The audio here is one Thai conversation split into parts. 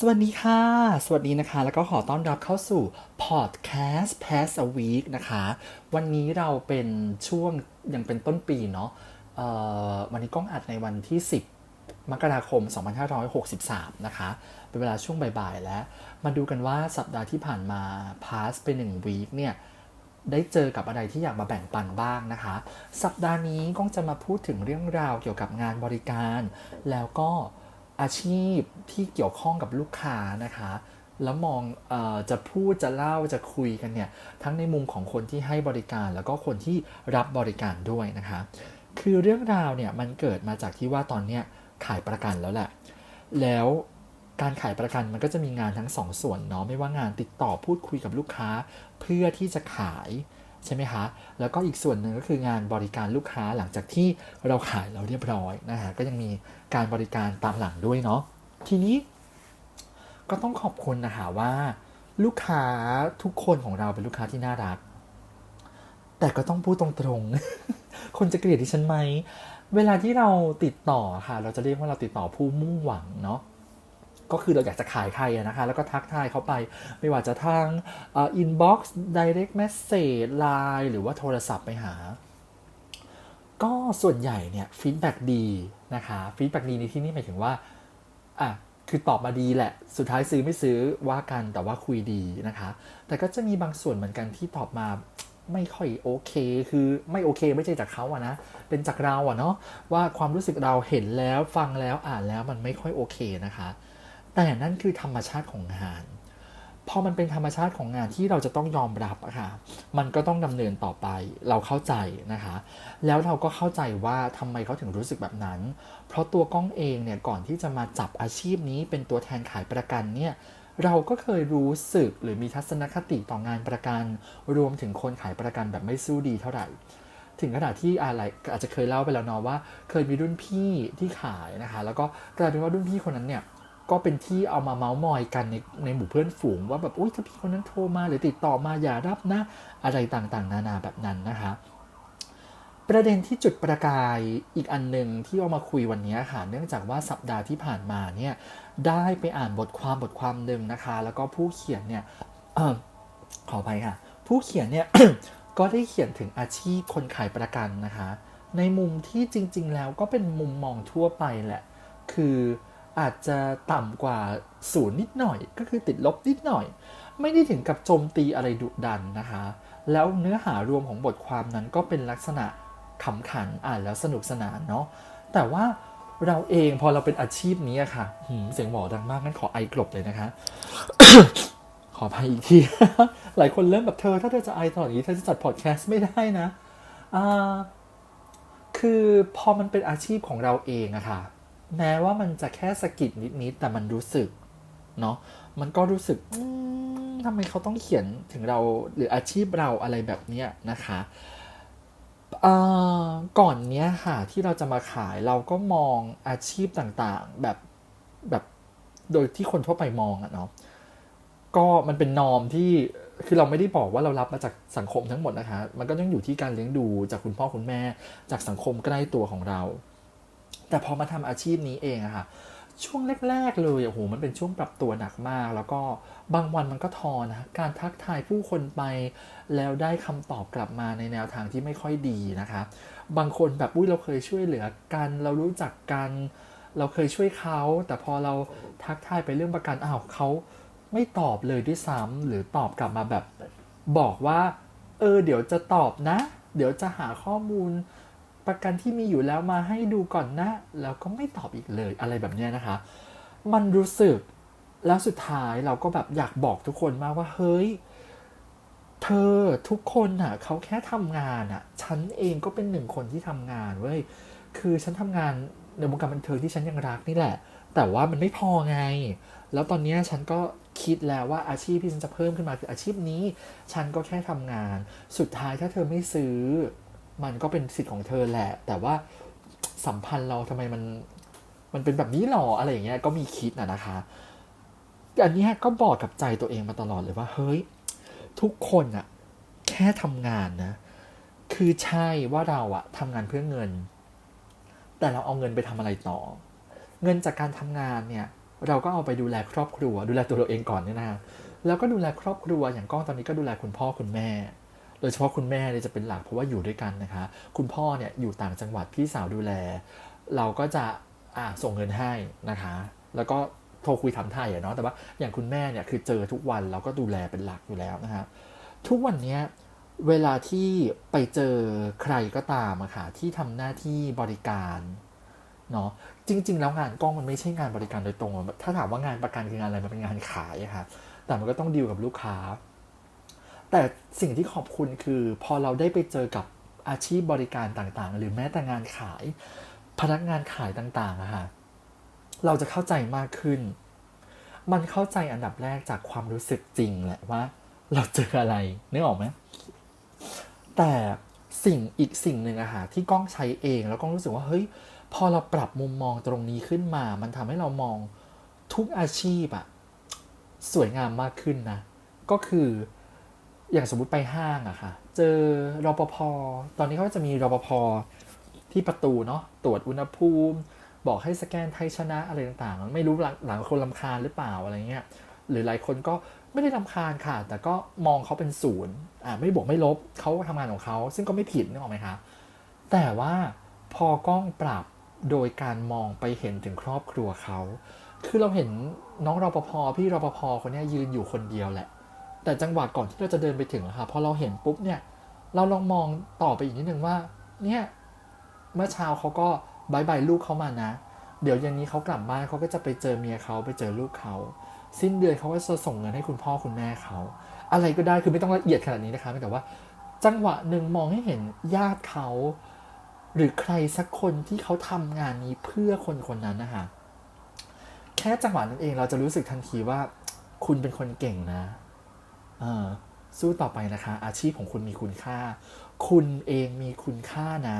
สวัสดีค่ะ สวัสดีนะคะ แล้วก็ขอต้อนรับเข้าสู่ Podcast Pass a Week นะคะ วันนี้เราเป็นช่วงยังเป็นต้นปีเนาะวันนี้กล้องอัดในวันที่ 10 มกราคม 2563 นะคะ เป็นเวลาช่วงบ่ายๆ แล้ว มาดูกันว่าสัปดาห์ที่ผ่านมา pass ไป1 week เนี่ย ได้เจอกับอะไรที่อยากมาแบ่งปันบ้างนะคะ สัปดาห์นี้ก้องจะมาพูดถึงเรื่องราวเกี่ยวกับงานบริการ แล้วก็ อาชีพที่เกี่ยวข้องกับลูกค้านะคะ แล้วมองออจะพูดจะเล่าจะคุยกันเนี่ยทั้งในมุมของคนที่ให้บริการแล้วก็คนที่รับบริการด้วยนะคะ คือเรื่องราวเนี่ยมันเกิดมาจากที่ว่าตอนเนี้ยขายประกันแล้วแหละ แล้วการขายประกันมันก็จะมีงานทั้งสองส่วนเนาะไม่ว่างานติดต่อพูดคุยกับลูกค้า เพื่อที่จะขาย ใช่ไหมคะแล้วก็อีกส่วนหนึ่งก็คืองานบริการลูกค้าหลังจากที่เราขายเราเรียบร้อยนะฮะก็ยังมีการบริการตามหลังด้วยเนาะทีนี้ก็ต้องขอบคุณนะคะว่า ลูกค้าทุกคนของเราเป็นลูกค้าที่น่ารัก แต่ก็ต้องพูดตรงๆ คนจะเกลียดดิฉันไหม เวลาที่เราติดต่อค่ะ เราจะเรียกว่าเราติดต่อผู้มุ่งหวังเนาะ ก็คือเราอยากจะขายใครนะคะ แล้วก็ทักทายเขาไป ไม่ว่าจะทางอินบ็อกซ์ direct message ไลน์หรือว่าโทรศัพท์ไปหา ก็ส่วนใหญ่เนี่ยฟีดแบ็ดีนะคะฟีดแบ็ดีในที่นี่หมายถึงว่าอะคือตอบมาดีแหละ สุดท้ายซื้อไม่ซื้อว่ากันแต่ว่าคุยดีนะคะ แต่ก็จะมีบางส่วนเหมือนกันที่ตอบมาไม่ค่อยโอเค คือไม่โอเคไม่ใช่จากเขาอะนะ เป็นจากเราอะเนาะว่าความรู้สึกเราเห็นแล้วฟังแล้วอ่านแล้วมันไม่ค่อยโอเคนะคะ แต่นั่นคือธรรมชาติของงานพอมันเป็นธรรมชาติของงานที่เราจะต้องยอมรับอะค่ะมันก็ต้องดำเนินต่อไปเราเข้าใจนะคะ แล้วเราก็เข้าใจว่าทำไมเขาถึงรู้สึกแบบนั้น เพราะตัวก้องเองเนี่ยก่อนที่จะมาจับอาชีพนี้เป็นตัวแทนขายประกันเนี่ยเราก็เคยรู้สึกหรือมีทัศนคติต่องานประกัน รวมถึงคนขายประกันแบบไม่สู้ดีเท่าไหร่ ถึงขนาดที่อะไรอาจจะเคยเล่าไปแล้วเนาะว่า เคยมีรุ่นพี่ที่ขายนะคะ แล้วก็กลายเป็นว่ารุ่นพี่คนนั้นเนี่ย ก็เป็นที่เอามาเมาส์มอยกันในในหมู่เพื่อนฝูง ว่าแบบอุ้ยถ้าพี่คนนั้นโทรมาหรือติดต่อมาอย่ารับนะอะไรต่างๆ นานาแบบนั้นนะคะประเด็นที่จุดประกายอีกอันหนึ่งที่เอามาคุยวันนี้ค่ะเนื่องจากว่าสัปดาห์ที่ผ่านมาเนี่ยได้ไปอ่านบทความบทความหนึ่งนะคะ แล้วก็ผู้เขียนเนี่ยเออขออภัยค่ะ ผู้เขียนเนี่ยก็ได้เขียนถึงอาชีพคนขายประกันนะคะ ในมุมที่จริง ๆ แล้วก็เป็นมุมมองทั่วไปแหละ คือ อาจจะต่ำกว่าศูนย์นิดหน่อย ก็คือติดลบนิดหน่อย ไม่ได้ถึงกับโจมตีอะไรดุดันนะคะ แล้วเนื้อหารวมของบทความนั้นก็เป็นลักษณะขำขันอ่านแล้วสนุกสนานเนาะแต่ว่าเราเองพอเราเป็นอาชีพนี้ค่ะหืมเสียงหมอดังมากงั้นขอไอกลบเลยนะคะ ขออภัยอีกที หลายคนเริ่มแบบเธอ ถ้าเธอจะไอตลอดอย่างนี้เธอจะจัดพอดแคสต์ไม่ได้นะ คือพอมันเป็นอาชีพของเราเองอะค่ะ แม้ว่ามันจะแค่สะกิดนิดๆแต่มันรู้สึกเนาะมันก็รู้สึกอืมทำไมเขาต้องเขียนถึงเราหรืออาชีพเราอะไรแบบเนี้ยนะคะอ่าก่อนเนี้ยค่ะที่เราจะมาขายเราก็มองอาชีพต่างๆ แบบแบบโดยที่คนทั่วไปมองอะเนาะก็มันเป็นนอมที่คือเราไม่ได้บอกว่าเรารับมาจากสังคมทั้งหมดนะคะ มันก็ต้องอยู่ที่การเลี้ยงดูจากคุณพ่อคุณแม่ จากสังคมใกล้ตัวของเรา แต่พอมาทำอาชีพนี้เองอะค่ะช่วงแรกๆเลยโอ้โหมันเป็นช่วงปรับตัวหนักมาก แล้วก็บางวันมันก็ทอนะการทักทายผู้คนไป แล้วได้คำตอบกลับมาในแนวทางที่ไม่ค่อยดีนะคะ บางคนแบบอุ้ยเราเคยช่วยเหลือกัน เรารู้จักกัน เราเคยช่วยเขา แต่พอเราทักทายไปเรื่องประกันอ้าวเขาไม่ตอบเลยด้วยซ้ำหรือตอบกลับมาแบบบอกว่า เออ เดี๋ยวจะตอบนะ เดี๋ยวจะหาข้อมูล ประกันที่มีอยู่แล้วมาให้ดูก่อนนะ แล้วก็ไม่ตอบอีกเลยอะไรแบบเนี้ยนะคะ มันรู้สึกแล้วสุดท้ายเราก็แบบอยากบอกทุกคนมากว่า เฮ้ย เธอทุกคนน่ะเขาแค่ทำงานอะ ฉันเองก็เป็นหนึ่งคนที่ทำงานเว้ยคือฉันทำงานในวงการบันเทิงที่ฉันยังรักนี่แหละ แต่ว่ามันไม่พอไง แล้วตอนนี้ฉันก็คิดแล้วว่าอาชีพที่ฉันจะเพิ่มขึ้นมาคืออาชีพนี้ ฉันก็แค่ทำงาน สุดท้ายถ้าเธอไม่ซื้อ มันก็เป็นสิทธิ์ของเธอแหละ แต่ว่าสัมพันธ์เราทำไมมันมันเป็นแบบนี้หรออะไรอย่างเงี้ยก็มีคิดนะนะคะอันนี้ก็บอกกับใจตัวเองมาตลอดเลยว่า เฮ้ย ทุกคนอะแค่ทำงานนะ คือใช่ว่าเราอะทำงานเพื่อเงิน แต่เราเอาเงินไปทำอะไรต่อ เงินจากการทำงานเนี่ย เราก็เอาไปดูแลครอบครัว ดูแลตัวเราเองก่อนเนี่ยนะแล้วก็ดูแลครอบครัวอย่างก้องตอนนี้ก็ดูแลคุณพ่อคุณแม่ โดยเฉพาะคุณแม่เนี่ยจะเป็นหลักเพราะว่าอยู่ด้วยกันนะคะ คุณพ่อเนี่ยอยู่ต่างจังหวัดพี่สาวดูแล เราก็จะอ่าส่งเงินให้นะคะ แล้วก็โทรคุยถามไทยอะเนาะแต่ว่าอย่างคุณแม่เนี่ยคือเจอทุกวันเราก็ดูแลเป็นหลักอยู่แล้วนะคะทุกวันเนี้ยเวลาที่ไปเจอใครก็ตามอะค่ะที่ทำหน้าที่บริการเนาะจริง ๆ แล้วงานกล้องมันไม่ใช่งานบริการโดยตรง ถ้าถามว่างานประกันคืองานอะไรมันเป็นงานขายอะค่ะแต่มันก็ต้องดีลกับลูกค้า แต่สิ่งที่ขอบคุณคือพอเราได้ไปเจอกับอาชีพบริการต่างๆ หรือแม้แต่งานขาย พนักงานขายต่างๆอะค่ะเราจะเข้าใจมากขึ้น มันเข้าใจอันดับแรกจากความรู้สึกจริงแหละว่า เราเจออะไรนึกออกไหมแต่สิ่งอีกสิ่งหนึ่งอะค่ะที่กล้องใช้เองแล้วกล้องรู้สึกว่าเฮ้ยพอเราปรับมุมมองตรงนี้ขึ้นมา มันทำให้เรามองทุกอาชีพอะสวยงามมากขึ้นนะ ก็คือ อย่างสมมติไปห้างอะค่ะ เจอรอปภตอนนี้เขาจะมีรอปภที่ประตูเนาะตรวจอุณหภูมิ บอกให้สแกนไทยชนะอะไรต่างๆ ไม่รู้หลังหลังคนลำคาญหรือเปล่าอะไรเงี้ยหรือหลายคนก็ไม่ได้ลำคาญค่ะ แต่ก็มองเขาเป็นศูนย์อ่าไม่บวกไม่ลบเขาทำงานของเขา ซึ่งก็ไม่ผิดนึกออกไหมคะแต่ว่าพอกล้องปรับโดยการมองไปเห็นถึงครอบครัวเขา คือเราเห็นน้องรปภพี่รปภคนนี้ยืนอยู่คนเดียวแหละ แต่จังหวะก่อนที่เราจะเดินไปถึงอะค่ะพอเราเห็นปุ๊บเนี่ยเราลองมองต่อไปอีกนิดนึงว่าเนี่ยเมื่อเช้าเขาก็บายบายลูกเขามานะ เดี๋ยวย็นนี้เขากลับบ้านเขาก็จะไปเจอเมียเขาไปเจอลูกเขาสิ้นเดือนเขาก็จะส่งเงินให้คุณพ่อคุณแม่เขาอะไรก็ได้คือไม่ต้องละเอียดขนาดนี้นะคะแต่ว่า จังหวะหนึ่งมองให้เห็นญาติเขาหรือใครสักคนที่เขาทำงานนี้เพื่อคนคนนั้นนะคะแค่จังหวะนั้นเองเราจะรู้สึกทันทีว่า คุณเป็นคนเก่งนะ สู้ต่อไปนะคะ อาชีพของคุณมีคุณค่า คุณเองมีคุณค่านะ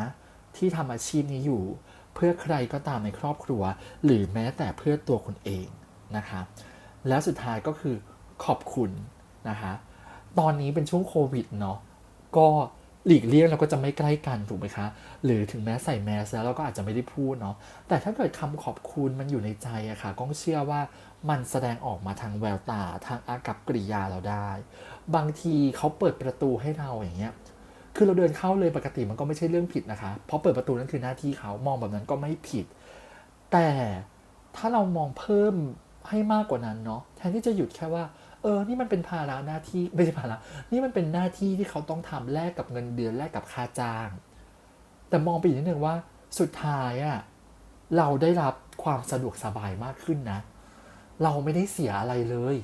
ที่ทำอาชีพนี้อยู่ เพื่อใครก็ตามในครอบครัว หรือแม้แต่เพื่อตัวคุณเองนะคะ แล้วสุดท้ายก็คือขอบคุณนะคะ ตอนนี้เป็นช่วงโควิดเนาะก็ หลีกเลี่ยงเราก็จะไม่ใกล้กันถูกไหมคะ หรือถึงแม้ใส่แมสแล้วเราก็อาจจะไม่ได้พูดเนาะแต่ถ้าเกิดคำขอบคุณมันอยู่ในใจอะค่ะก้องเชื่อว่ามันแสดงออกมาทางแววตาทางอากับกริยาเราได้ บางทีเขาเปิดประตูให้เราอย่างเงี้ยคือเราเดินเข้าเลยปกติมันก็ไม่ใช่เรื่องผิดนะคะ เพราะเปิดประตูนั่นคือหน้าที่เขามองแบบนั้นก็ไม่ผิด แต่ถ้าเรามองเพิ่มให้มากกว่านั้นเนาะแทนที่จะหยุดแค่ว่า เออ นี่มันเป็นภาระหน้าที่ไม่ใช่ภาระนี่มันเป็นหน้าที่ที่เขาต้องทำแลกกับเงินเดือนแลกกับค่าจ้าง แต่มองไปอีกนิดนึงว่าสุดท้ายอะเราได้รับความสะดวกสบายมากขึ้นนะ เราไม่ได้เสียอะไรเลย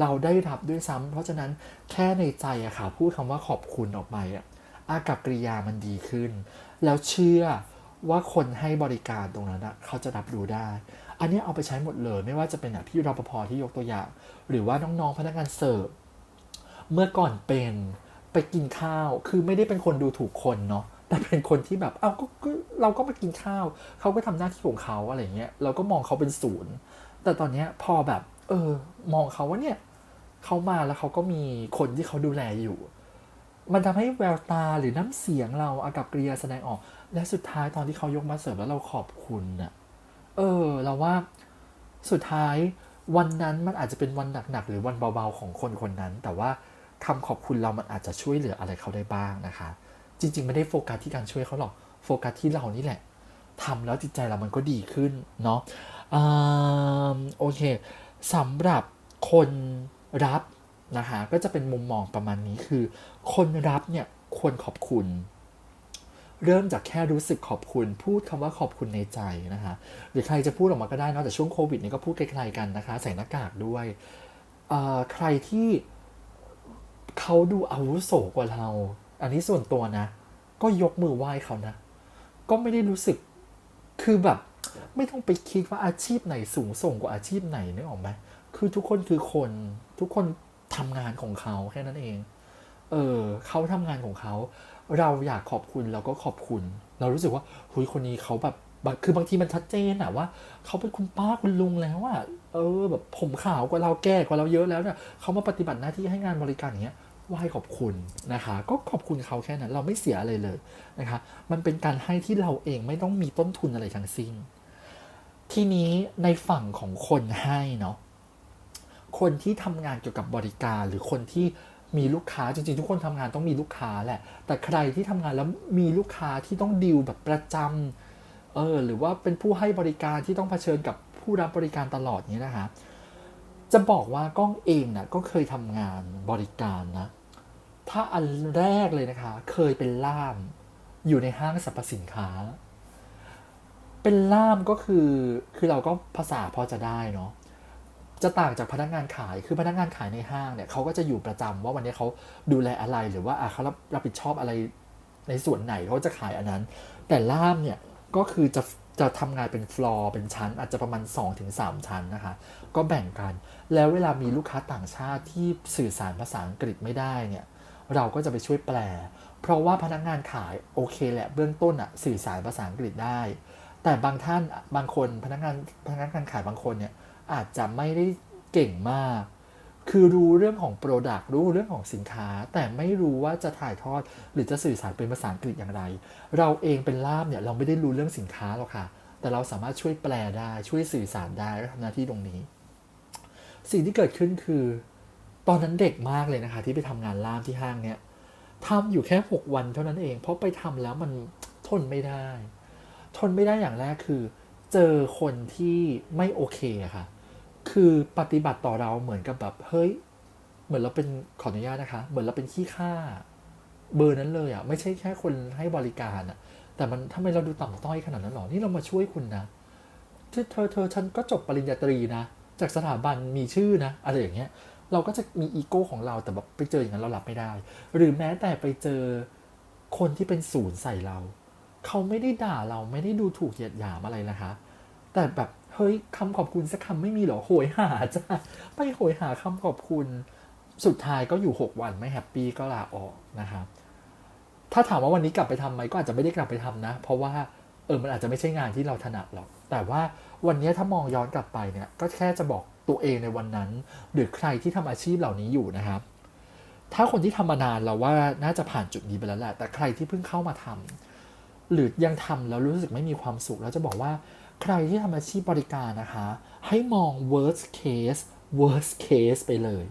เราได้รับด้วยซ้ำเพราะฉะนั้นแค่ในใจอะค่ะพูดคำว่าขอบคุณออกไปอะอากับกริยามันดีขึ้น แล้วเชื่อว่าคนให้บริการตรงนั้นอะเขาจะรับรู้ได้ อันนี้เอาไปใช้หมดเลย ไม่ว่าจะเป็นอย่างพี่รปภที่ยกตัวอย่าง หรือว่าน้องๆพนักงานเสิร์ฟเมื่อก่อนเป็นไปกินข้าว คือไม่ได้เป็นคนดูถูกคนเนาะแต่เป็นคนที่แบบ เอาก็เราก็มากินข้าว เขาก็ทำหน้าที่ของเขาอะไรเงี้ย เราก็มองเขาเป็นศูนย์ แต่ตอนเนี้ยพอแบบ เออ มองเขาว่าเนี่ยเขามาแล้วเขาก็มีคนที่เขาดูแลอยู่ มันทำให้แววตาหรือน้ำเสียงเราอากับกริยาแสดงออก และสุดท้ายตอนที่เขายกมาเสิร์ฟแล้วเราขอบคุณน่ะ เออ เราว่าสุดท้ายวันนั้นมันอาจจะเป็นวันหนักๆหรือวันเบาๆของคนคนนั้น แต่ว่าคำขอบคุณเรามันอาจจะช่วยเหลืออะไรเขาได้บ้างนะคะ จริง ๆ ไม่ได้โฟกัสที่การช่วยเขาหรอกโฟกัสที่เรานี่แหละทำแล้วจิตใจเรามันก็ดีขึ้นเนาะอ่าโอเคสำหรับคนรับนะคะก็จะเป็นมุมมองประมาณนี้คือ คนรับเนี่ยควรขอบคุณ เริ่มจากแค่รู้สึกขอบคุณ พูดคำว่าขอบคุณในใจนะคะ หรือใครจะพูดออกมาก็ได้นอะแต่ช่วงโควิดนี้ก็พูดไกลๆกันนะคะ ใส่หน้ากากด้วยใครที่เขาดูอาวุโสกว่าเรา อันนี้ส่วนตัวนะ ก็ยกมือไหว้เขานะ ก็ไม่ได้รู้สึกคือแบบ ไม่ต้องไปคิดว่าอาชีพไหนสูงส่งกว่าอาชีพไหนนึกออกไหมคือทุกคนคือคนทุกคนทำงานของเขาแค่นั้นเอง เออเขาทำงานของเขา เราอยากขอบคุณเราก็ขอบคุณ เรารู้สึกว่าหุยคนนี้เขาแบบคือบางทีมันชัดเจนอะว่าเขาเป็นคุณป้าคุณลุงแล้วอะเออแบบผมขาวกว่าเราแก่กว่าเราเยอะแล้วเนี่ยเขามาปฏิบัติหน้าที่ให้งานบริการอย่างเงี้ยไหว้ขอบคุณนะคะ ก็ขอบคุณเขาแค่นั้น เราไม่เสียอะไรเลยนะคะ มันเป็นการให้ที่เราเองไม่ต้องมีต้นทุนอะไรทั้งสิ้น ทีนี้ในฝั่งของคนให้เนาะคนที่ทำงานเกี่ยวกับบริการหรือคนที่ มีลูกค้าจริงๆ ทุกคนทำงานต้องมีลูกค้าแหละ แต่ใครที่ทำงานแล้วมีลูกค้าที่ต้องดีลแบบประจำเออหรือว่าเป็นผู้ให้บริการที่ต้องเผชิญกับผู้รับบริการตลอดนี้นะคะจะบอกว่ากล้องเองนะก็เคยทำงานบริการนะ ถ้าอันแรกเลยนะคะ เคยเป็นล่ามอยู่ในห้างสรรพสินค้า เป็นล่ามก็คือคือเราก็ภาษาพอจะได้เนาะ จะต่างจากพนักงานขายคือพนักงานขายในห้างเนี่ยเขาก็จะอยู่ประจำว่าวันนี้เขาดูแลอะไรหรือว่าเขารับรับผิดชอบอะไรในส่วนไหนเขาจะขายอันนั้น แต่ล่ามเนี่ยก็คือจะจะทำงานเป็นฟลอร์เป็นชั้น อาจจะประมาณ 2-3 ชั้นนะคะ ก็แบ่งกัน แล้วเวลามีลูกค้าต่างชาติที่สื่อสารภาษาอังกฤษไม่ได้เนี่ยเราก็จะไปช่วยแปล เพราะว่าพนักงานขายโอเคแหละเบื้องต้นอะสื่อสารภาษาอังกฤษได้ แต่บางท่านบางคนพนักงานพนักงานขายบางคนเนี่ย อาจจะไม่ได้เก่งมาก คือรู้เรื่องของ Product รู้เรื่องของสินค้า แต่ไม่รู้ว่าจะถ่ายทอด หรือจะสื่อสารเป็นภาษาอังกฤษอย่างไร เราเองเป็นล่ามเนี่ยเราไม่ได้รู้เรื่องสินค้าหรอกค่ะ แต่เราสามารถช่วยแปลได้ช่วยสื่อสารได้ทำหน้าที่ตรงนี้ สิ่งที่เกิดขึ้นคือ ตอนนั้นเด็กมากเลยนะคะ ที่ไปทำงานล่ามที่ห้างเนี่ยทำอยู่แค่ 6 วันเท่านั้นเอง เพราะไปทำแล้วมันทนไม่ได้ ทนไม่ได้อย่างแรกคือ เจอคนที่ไม่โอเคอะค่ะ คือปฏิบัติต่อเราเหมือนกับแบบเฮ้ย เหมือนเราเป็นขออนุญาตนะคะ เหมือนเราเป็นขี้ข้าเบอร์นั้นเลยอะไม่ใช่แค่คนให้บริการอะแต่มันทำไมเราดูต่ำต้อยขนาดนั้นหรอนี่เรามาช่วยคุณนะเธอเธอเธอฉันก็จบปริญญาตรีนะ จากสถาบันมีชื่อนะอะไรอย่างเงี้ยเราก็จะมีอีโก้ของเราแต่แบบไปเจออย่างนั้นเรารับไม่ได้ หรือแม้แต่ไปเจอคนที่เป็นศูนย์ใส่เรา เขาไม่ได้ด่าเราไม่ได้ดูถูกเหยียดหยามอะไรนะคะ แต่แบบ เฮ้ยคำขอบคุณสักคำไม่มีเหรอโหยหาจ้าไปโหยหาคำขอบคุณสุดท้ายก็อยู่ 6 วันไม่แฮปปี้ก็ลาออกนะครับถ้าถามว่าวันนี้กลับไปทำไหมก็อาจจะไม่ได้กลับไปทำนะ เพราะว่าเออมันอาจจะไม่ใช่งานที่เราถนัดหรอก แต่ว่าวันนี้ถ้ามองย้อนกลับไปเนี่ยก็แค่จะบอกตัวเองในวันนั้น หรือใครที่ทำอาชีพเหล่านี้อยู่นะครับ ถ้าคนที่ทำมานานเราว่าน่าจะผ่านจุดนี้ไปแล้วแหละแต่ใครที่เพิ่งเข้ามาทำหรือยังทำแล้วรู้สึกไม่มีความสุข แล้วจะบอกว่า ใครที่ทำอาชีพบริการนะคะ ให้มอง worst case worst case ไปเลย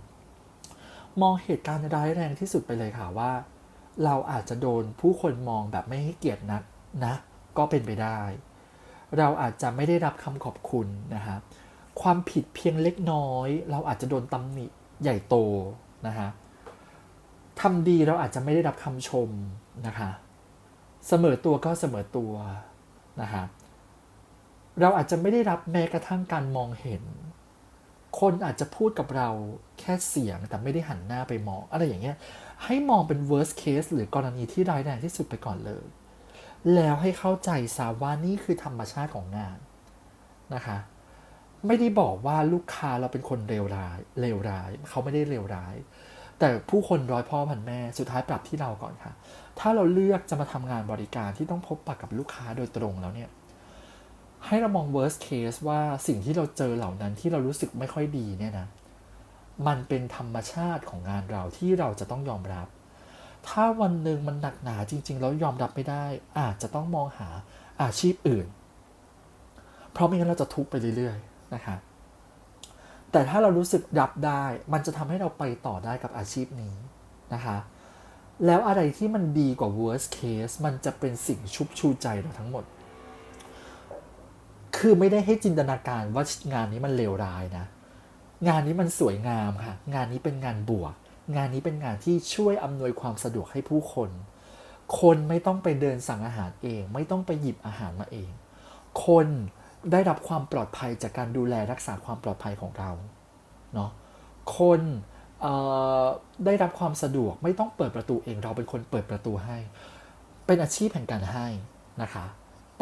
มองเหตุการณ์ร้ายแรงที่สุดไปเลยค่ะว่า เราอาจจะโดนผู้คนมองแบบไม่ให้เกียรตินักนะ ก็เป็นไปได้ เราอาจจะไม่ได้รับคำขอบคุณนะคะความผิดเพียงเล็กน้อย เราอาจจะโดนตำหนิใหญ่โตนะคะทำดีเราอาจจะไม่ได้รับคำชมนะคะ เสมอตัวก็เสมอตัวนะคะ เราอาจจะไม่ได้รับแม้กระทั่งการมองเห็น คนอาจจะพูดกับเราแค่เสียงแต่ไม่ได้หันหน้าไปมอง อะไรอย่างเงี้ย ให้มองเป็น worst case หรือกรณีที่ร้ายแรงที่สุดไปก่อนเลย แล้วให้เข้าใจซาว่านี่คือธรรมชาติของงานนะคะ ไม่ได้บอกว่าลูกค้าเราเป็นคนเลวร้ายเลวร้าย เขาไม่ได้เลวร้าย แต่ผู้คนร้อยพ่อพันแม่สุดท้ายปรับที่เราก่อนค่ะ ถ้าเราเลือกจะมาทำงานบริการที่ต้องพบปะกับลูกค้าโดยตรงแล้วเนี่ย ให้เรามอง worst case ว่าสิ่งที่เราเจอเหล่านั้นที่เรารู้สึกไม่ค่อยดีเนี่ยนะ มันเป็นธรรมชาติของงานเราที่เราจะต้องยอมรับ ถ้าวันหนึ่งมันหนักหนาจริง ๆ แล้วยอมรับไม่ได้ อาจจะต้องมองหาอาชีพอื่น เพราะไม่งั้นเราจะทุกข์ไปเรื่อยๆ นะคะ แต่ถ้าเรารู้สึกรับได้ มันจะทำให้เราไปต่อได้กับอาชีพนี้นะคะ แล้วอะไรที่มันดีกว่า worst case มันจะเป็นสิ่งชุบชูใจเราทั้งหมด คือไม่ได้ให้จินตนาการว่างานนี้มันเลวร้ายนะ งานนี้มันสวยงามค่ะ งานนี้เป็นงานบวก งานนี้เป็นงานที่ช่วยอำนวยความสะดวกให้ผู้คน คนไม่ต้องไปเดินสั่งอาหารเอง ไม่ต้องไปหยิบอาหารมาเอง คนได้รับความปลอดภัยจากการดูแลรักษาความปลอดภัยของเรา เนาะ คนได้รับความสะดวกไม่ต้องเปิดประตูเอง เราเป็นคนเปิดประตูให้ เป็นอาชีพแห่งการให้นะคะ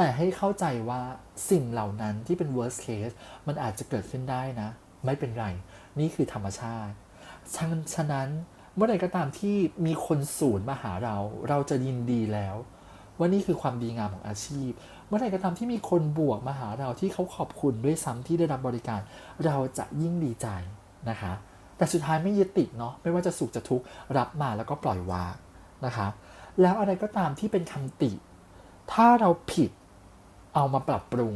แต่ให้เข้าใจว่าสิ่งเหล่านั้นที่เป็น worst case มันอาจจะเกิดขึ้นได้นะ ไม่เป็นไร นี่คือธรรมชาติฉะนั้นฉะนั้นเมื่อใดก็ตามที่มีคนศูนมาหาเรา เราจะยินดีแล้วว่านี่คือความดีงามของอาชีพ เมื่อใดก็ตามที่มีคนบวกมาหาเราที่เขาขอบคุณด้วยซ้ำที่ได้รับบริการ เราจะยิ่งดีใจนะคะ แต่สุดท้ายไม่ยึดติดเนาะไม่ว่าจะสุขจะทุกข์รับมาแล้วก็ปล่อยวางนะคะ แล้วอะไรก็ตามที่เป็นคำติ ถ้าเราผิด เอามาปรับปรุง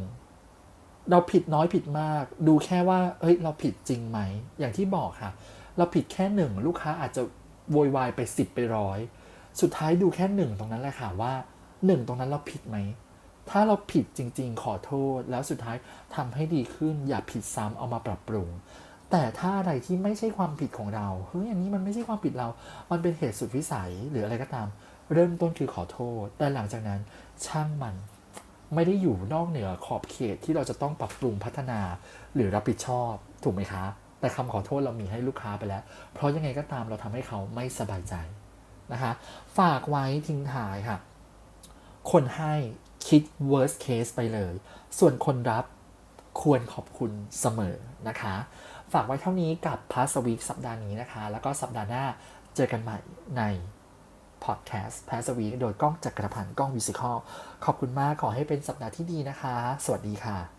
เราผิดน้อยผิดมาก ดูแค่ว่า เอ้ย เราผิดจริงไหม อย่างที่บอกค่ะ เราผิดแค่หนึ่งลูกค้าอาจจะโวยวายไปสิบไปร้อยสุดท้ายดูแค่หนึ่งตรงนั้นแหละค่ะว่าหนึ่งตรงนั้นเราผิดไหม ถ้าเราผิดจริง ๆ ขอโทษ แล้วสุดท้ายทำให้ดีขึ้น อย่าผิดซ้ำเอามาปรับปรุง แต่ถ้าอะไรที่ไม่ใช่ความผิดของเราเฮ้ยอันนี้มันไม่ใช่ความผิดเรา มันเป็นเหตุสุดวิสัยหรืออะไรก็ตาม เริ่มต้นคือขอโทษ แต่หลังจากนั้นช่างมัน ไม่ได้อยู่นอกเหนือขอบเขตที่เราจะต้องปรับปรุงพัฒนาหรือรับผิดชอบ ถูกไหมคะ แต่คำขอโทษเรามีให้ลูกค้าไปแล้ว เพราะยังไงก็ตามเราทำให้เขาไม่สบายใจนะคะ ฝากไว้ทิ้งท้ายค่ะ คนให้คิด worst case ไปเลย ส่วนคนรับควรขอบคุณเสมอนะคะ ฝากไว้เท่านี้กับพาสวีคสัปดาห์นี้นะคะ แล้วก็สัปดาห์หน้าเจอกันใหม่ใน พอดแคสต์แพสวีโดยก้องจักรพันธ์ก้องวิสิคอลขอบคุณมากขอให้เป็นสัปดาห์ที่ดีนะคะ สวัสดีค่ะ